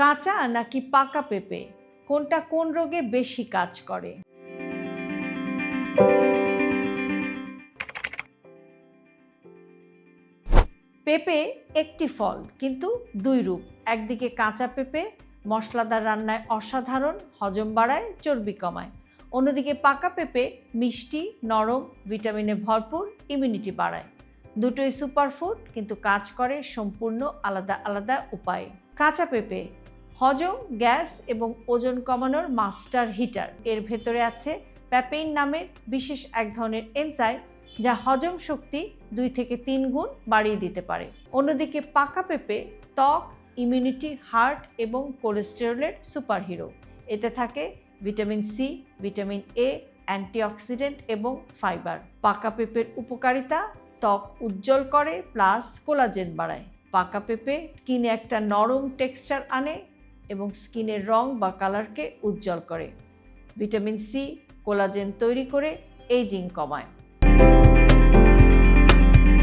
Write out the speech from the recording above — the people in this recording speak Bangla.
কাঁচা নাকি পাকা পেঁপে? কোনটা কোন রোগে বেশি কাজ করে? পেঁপে একটি ফল, কিন্তু দুই রূপ। একদিকে কাঁচা পেঁপে, মশলাদার রান্নায় অসাধারণ, হজম বাড়ায়, চর্বি কমায়। অন্যদিকে পাকা পেঁপে মিষ্টি, নরম, ভিটামিনে ভরপুর ইমিউনিটি বাড়ায়। দুটোই সুপারফুড কিন্তু কাজ করে সম্পূর্ণ আলাদা আলাদা উপায়ে। কাঁচা পেঁপে হজম, গ্যাস এবং ওজন কমানোর মাস্টার হিটার। এর ভেতরে আছে প্যাপেইন নামের বিশেষ এক ধরনের এনজাইম যা হজম শক্তি দুই থেকে তিন গুণ বাড়িয়ে দিতে পারে। অন্যদিকে পাকা পেঁপে, ত্বক ইমিউনিটি হার্ট এবং কোলেস্টেরলের সুপারহিরো এতে থাকে vitamin C vitamin A antioxidant এবং ফাইবার পাকা পেঁপের উপকারিতা ত্বক উজ্জ্বল করে প্লাস কোলাজেন বাড়ায়। পাকা পেঁপে স্কিনে একটা নরম টেক্সচার আনে এবং স্কিনের রং বা কালারকে উজ্জ্বল করে। ভিটামিন সি কোলাজেন তৈরি করে এইজিং কমায়।